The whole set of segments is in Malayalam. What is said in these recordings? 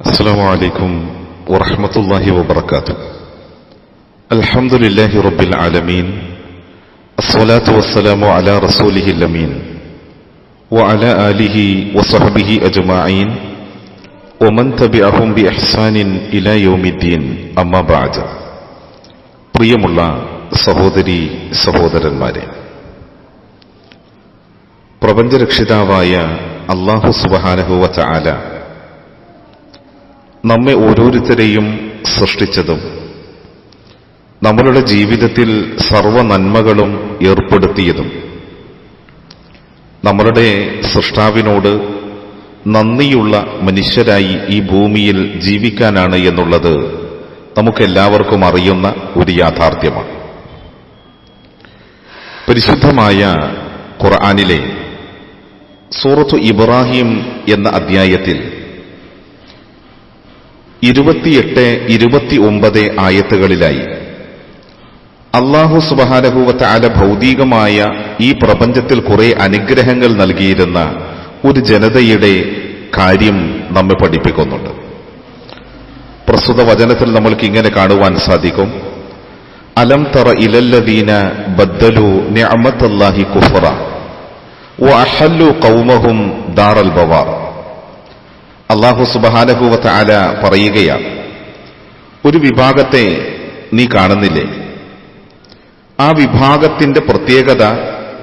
السلام عليكم ورحمة الله وبركاته الحمد لله رب العالمين الصلاة والسلام على رسوله الأمين وعلى آله وصحبه أجمعين ومن تبعهم بإحسان إلى يوم الدين أما بعد പ്രിയമുള്ള സഹോദരി സഹോദരന്മാരെ പ്രപഞ്ചരക്ഷിതാവായ അള്ളാഹു സുബഹാനഹുവ ചാല നമ്മെ ഓരോരുത്തരെയും സൃഷ്ടിച്ചതും നമ്മളുടെ ജീവിതത്തിൽ സർവ നന്മകളും ഏർപ്പെടുത്തിയതും. നമ്മളുടെ സൃഷ്ടാവിനോട് നന്ദിയുള്ള മനുഷ്യരായി ഈ ഭൂമിയിൽ ജീവിക്കാനാണ് എന്നുള്ളത് നമുക്കെല്ലാവർക്കും അറിയുന്ന ഒരു യാഥാർത്ഥ്യമാണ്. പരിശുദ്ധമായ ഖുർആാനിലെ സൂറത്തു ഇബ്രാഹിം എന്ന അധ്യായത്തിൽ ഇരുപത്തിയെട്ട് ഇരുപത്തി ഒമ്പത് ആയത്തുകളിലായി. അള്ളാഹു സുബഹാനഹുവത്ത അല ഭൗതികമായ ഈ പ്രപഞ്ചത്തിൽ കുറെ അനുഗ്രഹങ്ങൾ നൽകിയിരുന്ന ഒരു ജനതയുടെ കാര്യം നമ്മെ പഠിപ്പിക്കുന്നുണ്ട്. പ്രസ്തുത വചനത്തിൽ നമ്മൾക്ക് ഇങ്ങനെ കാണുവാൻ സാധിക്കും. അലം തറ ഇലല്ലദീന ബദ്ദലു നിഅമത്തല്ലാഹി കുഫറ വഅഹല്ലു ഖൗമഹും ദാറൽ ബവാർ. അള്ളാഹു സുബഹാനഭൂവത്ത് ആല പറയുകയാണ് ഒരു വിഭാഗത്തെ നീ കാണുന്നില്ലേ? ആ വിഭാഗത്തിന്റെ പ്രത്യേകത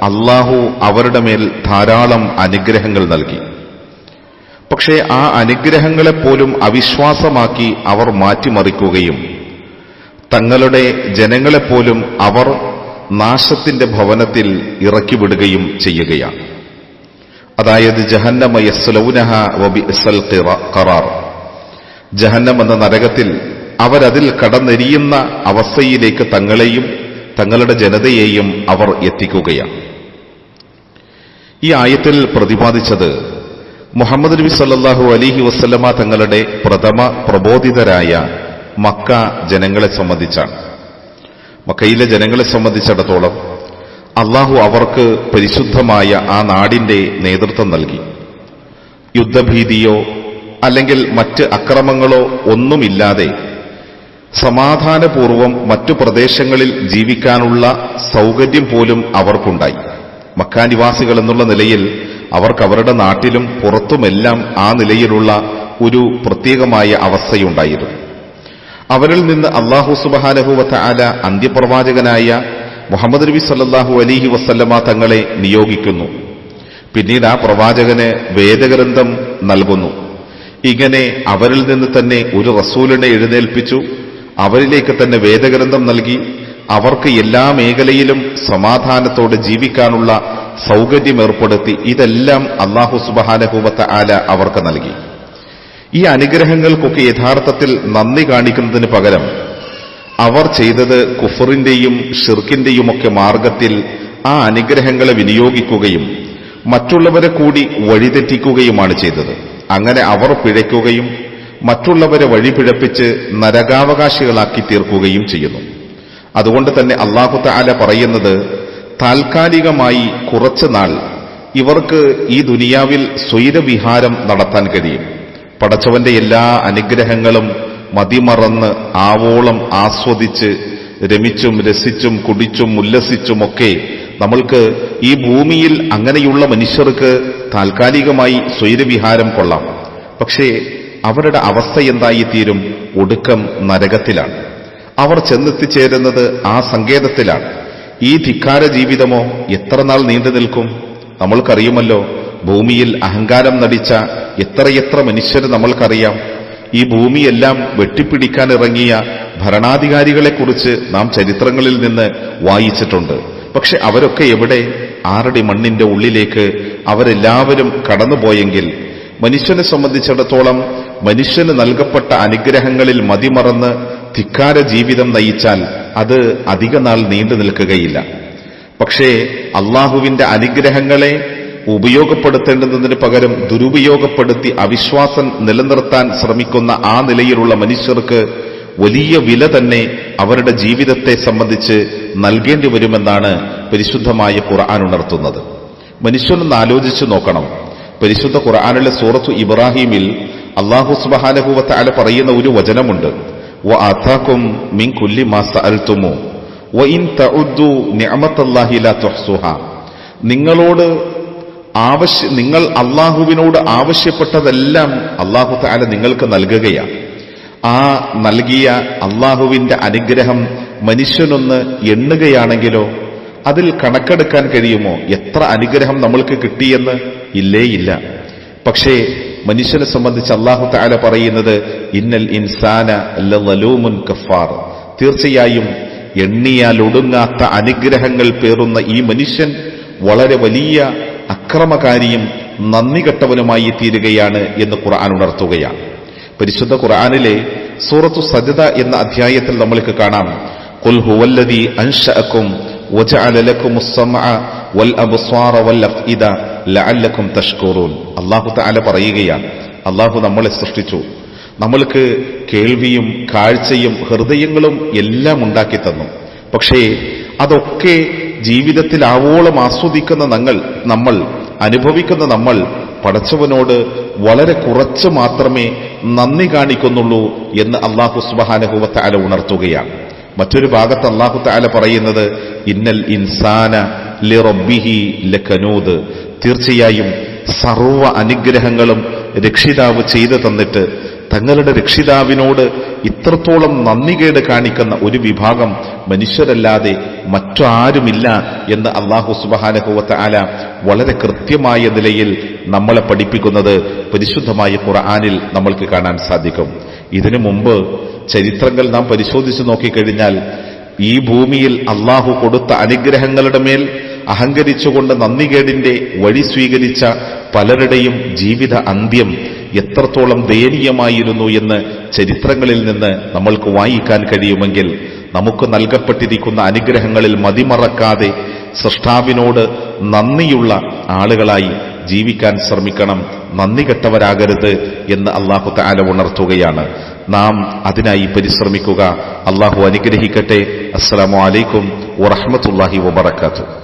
അള്ളാഹു അവരുടെ മേൽ ധാരാളം അനുഗ്രഹങ്ങൾ നൽകി. പക്ഷേ ആ അനുഗ്രഹങ്ങളെപ്പോലും അവിശ്വാസമാക്കി അവർ മാറ്റിമറിക്കുകയും തങ്ങളുടെ ജനങ്ങളെപ്പോലും അവർ നാശത്തിന്റെ ഭവനത്തിൽ ഇറക്കിവിടുകയും ചെയ്യുകയാണ് അതായത് ഖറാർ. ജഹന്നം എന്ന നരകത്തിൽ അവരതിൽ കടന്നെരിയുന്ന അവസ്ഥയിലേക്ക് തങ്ങളെയും തങ്ങളുടെ ജനതയെയും അവർ എത്തിക്കുകയാണ്. ഈ ആയത്തിൽ പ്രതിപാദിച്ചത് മുഹമ്മദ് നബി സല്ലാഹു അലിഹി വസ്ലമ തങ്ങളുടെ പ്രഥമ പ്രബോധിതരായ മക്ക ജനങ്ങളെ സംബന്ധിച്ചാണ്. മക്കയിലെ ജനങ്ങളെ സംബന്ധിച്ചിടത്തോളം അള്ളാഹു അവർക്ക് പരിശുദ്ധമായ ആ നാടിന്റെ നേതൃത്വം നൽകി. യുദ്ധഭീതിയോ അല്ലെങ്കിൽ മറ്റ് അക്രമങ്ങളോ ഒന്നുമില്ലാതെ സമാധാനപൂർവം മറ്റു പ്രദേശങ്ങളിൽ ജീവിക്കാനുള്ള സൗകര്യം പോലും അവർക്കുണ്ടായി. മക്കാനിവാസികൾ എന്നുള്ള നിലയിൽ അവർക്ക് അവരുടെ നാട്ടിലും പുറത്തുമെല്ലാം ആ നിലയിലുള്ള ഒരു പ്രത്യേകമായ അവസ്ഥയുണ്ടായിരുന്നു. അവരിൽ നിന്ന് അള്ളാഹു സുബഹാനഹുവത്ത ആല അന്ത്യപ്രവാചകനായ മുഹമ്മദ് നബി സല്ലാഹു അലിഹി വസ്ല്ലമ തങ്ങളെ നിയോഗിക്കുന്നു. പിന്നീട് ആ പ്രവാചകന് വേദഗ്രന്ഥം നൽകുന്നു. ഇങ്ങനെ അവരിൽ നിന്ന് തന്നെ ഒരു റസൂലിനെ എഴുന്നേൽപ്പിച്ചു. അവരിലേക്ക് തന്നെ വേദഗ്രന്ഥം നൽകി. അവർക്ക് എല്ലാ മേഖലയിലും സമാധാനത്തോടെ ജീവിക്കാനുള്ള സൗകര്യം ഏർപ്പെടുത്തി ഇതെല്ലാം അള്ളാഹു സുബഹാനഹൂബത്ത ആല അവർക്ക് നൽകി. ഈ അനുഗ്രഹങ്ങൾക്കൊക്കെ യഥാർത്ഥത്തിൽ നന്ദി കാണിക്കുന്നതിന് പകരം അവർ ചെയ്തത് കുഫറിന്റെയും ഷിർക്കിന്റെയും ഒക്കെ മാർഗത്തിൽ ആ അനുഗ്രഹങ്ങളെ വിനിയോഗിക്കുകയും മറ്റുള്ളവരെ കൂടി വഴിതെറ്റിക്കുകയുമാണ് ചെയ്തത്. അങ്ങനെ അവർ പിഴയ്ക്കുകയും മറ്റുള്ളവരെ വഴിപിഴപ്പിച്ച് നരകാവകാശികളാക്കി തീർക്കുകയും ചെയ്യുന്നു. അതുകൊണ്ട് തന്നെ അള്ളാഹു താല പറയുന്നത് താൽക്കാലികമായി കുറച്ചു നാൾ ഇവർക്ക് ഈ ദുനിയാവിൽ സ്വൈരവിഹാരം നടത്താൻ കഴിയും. പടച്ചവന്റെ എല്ലാ അനുഗ്രഹങ്ങളും മതിമറന്ന് ആവോളം ആസ്വദിച്ച് രമിച്ചും രസിച്ചും കുടിച്ചും ഉല്ലസിച്ചുമൊക്കെ നമ്മൾക്ക് ഈ ഭൂമിയിൽ അങ്ങനെയുള്ള മനുഷ്യർക്ക് താൽക്കാലികമായി സ്വൈരവിഹാരം കൊള്ളാം. പക്ഷേ അവരുടെ അവസ്ഥ എന്തായി തീരും ഒടുക്കം നരകത്തിലാണ്. അവർ ചെന്നെത്തിച്ചേരുന്നത് ആ സങ്കേതത്തിലാണ്. ഈ ധിക്കാര ജീവിതമോ എത്ര നാൾ നീണ്ടു നിൽക്കും? നമ്മൾക്കറിയുമല്ലോ ഭൂമിയിൽ അഹങ്കാരം നടിച്ച എത്രയെത്ര മനുഷ്യർ നമ്മൾക്കറിയാം. ഈ ഭൂമിയെല്ലാം വെട്ടിപ്പിടിക്കാൻ ഇറങ്ങിയ ഭരണാധികാരികളെക്കുറിച്ച് നാം ചരിത്രങ്ങളിൽ നിന്ന് വായിച്ചിട്ടുണ്ട്. പക്ഷെ അവരൊക്കെ എവിടെ? ആരുടെ മണ്ണിന്റെ ഉള്ളിലേക്ക് അവരെല്ലാവരും കടന്നുപോയെങ്കിൽ മനുഷ്യനെ സംബന്ധിച്ചിടത്തോളം മനുഷ്യന് നൽകപ്പെട്ട അനുഗ്രഹങ്ങളിൽ മതിമറന്ന് ധിക്കാര ജീവിതം നയിച്ചാൽ അത് അധികനാൾ നീണ്ടു നിൽക്കുകയില്ല. പക്ഷേ അള്ളാഹുവിന്റെ അനുഗ്രഹങ്ങളെ ഉപയോഗപ്പെടുത്തേണ്ടുന്നതിന് പകരം ദുരുപയോഗപ്പെടുത്തി അവിശ്വാസം നിലനിർത്താൻ ശ്രമിക്കുന്ന ആ നിലയിലുള്ള മനുഷ്യർക്ക് വലിയ വില തന്നെ അവരുടെ ജീവിതത്തെ സംബന്ധിച്ച് നൽകേണ്ടി വരുമെന്നാണ് പരിശുദ്ധമായ ഖുർആൻ ഉണർത്തുന്നത്. മനുഷ്യനൊന്ന് ആലോചിച്ചു നോക്കണം. പരിശുദ്ധ ഖുർആാനിലെ സൂറത്തു ഇബ്രാഹിമിൽ അള്ളാഹു സുബഹാനഹുവത്ത് അല പറയുന്ന ഒരു വചനമുണ്ട്. മിൻ കുല്ലി വ ഇൻ ലാ നിങ്ങളോട് ആവശ്യ നിങ്ങൾ അള്ളാഹുവിനോട് ആവശ്യപ്പെട്ടതെല്ലാം അള്ളാഹു താല നിങ്ങൾക്ക് നൽകുകയാണ് ആ നൽകിയ അള്ളാഹുവിന്റെ അനുഗ്രഹം മനുഷ്യനൊന്ന് എണ്ണുകയാണെങ്കിലോ അതിൽ കണക്കെടുക്കാൻ കഴിയുമോ? എത്ര അനുഗ്രഹം നമ്മൾക്ക് കിട്ടിയെന്ന്? ഇല്ലേ ഇല്ല. പക്ഷേ മനുഷ്യനെ സംബന്ധിച്ച് അള്ളാഹു താല പറയുന്നത് ഇന്നൽ ഇൻസാന ലലൂമുൻ കഫാർ തീർച്ചയായും എണ്ണിയാൽ ഒടുങ്ങാത്ത അനുഗ്രഹങ്ങൾ പേറുന്ന ഈ മനുഷ്യൻ വളരെ വലിയ അക്രമകാരിയും നന്ദി കെട്ടവനുമായി തീരുകയാണ് എന്ന് ഖുർആൻ ഉണർത്തുകയാണ് പരിശുദ്ധ ഖുർആനിലെ സൂറത്തു സജദ എന്ന അധ്യായത്തിൽ നമ്മൾക്ക് കാണാം قل هو الذي أنشأكم وجعل لكم السمع والأبصار والأفئدة لعلكم تشكرون അള്ളാഹു തആല പറയുകയാണ് അള്ളാഹു നമ്മളെ സൃഷ്ടിച്ചു നമ്മൾക്ക് കേൾവിയും കാഴ്ചയും ഹൃദയങ്ങളും എല്ലാം ഉണ്ടാക്കി തന്നു പക്ഷേ അതൊക്കെ ജീവിതത്തിൽ ആവോളം ആസ്വദിക്കുന്ന ഞങ്ങൾ നമ്മൾ അനുഭവിക്കുന്ന നമ്മൾ പടച്ചവനോട് വളരെ കുറച്ച് മാത്രമേ നന്ദി കാണിക്കുന്നുള്ളൂ എന്ന് അള്ളാഹു സുബാനഹുവത്ത് അല ഉണർത്തുകയാണ്. മറ്റൊരു ഭാഗത്ത് അള്ളാഹു താല പറയുന്നത് ഇന്നൽ ഇൻസാന ലിറബിഹി ലക്കനൂദ് തീർച്ചയായും സർവ അനുഗ്രഹങ്ങളും രക്ഷിതാവ് ചെയ്തു തന്നിട്ട് തങ്ങളുടെ രക്ഷിതാവിനോട് ഇത്രത്തോളം നന്ദികേട് കാണിക്കുന്ന ഒരു വിഭാഗം മനുഷ്യരല്ലാതെ മറ്റാരുമില്ല എന്ന് അള്ളാഹു സുബഹാനഹുവത്ത് ആല വളരെ കൃത്യമായ നിലയിൽ നമ്മളെ പഠിപ്പിക്കുന്നത് പരിശുദ്ധമായ ഖുർആാനിൽ നമ്മൾക്ക് കാണാൻ സാധിക്കും. ഇതിനു മുമ്പ് ചരിത്രങ്ങൾ നാം പരിശോധിച്ചു നോക്കിക്കഴിഞ്ഞാൽ ഈ ഭൂമിയിൽ അള്ളാഹു കൊടുത്ത അനുഗ്രഹങ്ങളുടെ മേൽ അഹങ്കരിച്ചുകൊണ്ട് നന്ദികേടിന്റെ വഴി സ്വീകരിച്ച പലരുടെയും ജീവിത അന്ത്യം എത്രത്തോളം ദയനീയമായിരുന്നു എന്ന് ചരിത്രങ്ങളിൽ നിന്ന് നമ്മൾക്ക് വായിക്കാൻ കഴിയുമെങ്കിൽ നമുക്ക് നൽകപ്പെട്ടിരിക്കുന്ന അനുഗ്രഹങ്ങളിൽ മതിമറക്കാതെ സൃഷ്ടാവിനോട് നന്ദിയുള്ള ആളുകളായി ജീവിക്കാൻ ശ്രമിക്കണം. നന്ദി കെട്ടവരാകരുത് എന്ന് അള്ളാഹു താല ഉണർത്തുകയാണ്. നാം അതിനായി പരിശ്രമിക്കുക. അള്ളാഹു അനുഗ്രഹിക്കട്ടെ. അസ്സലാമു അലൈക്കും വറഹമത്തല്ലാഹി വബർക്കാത്തു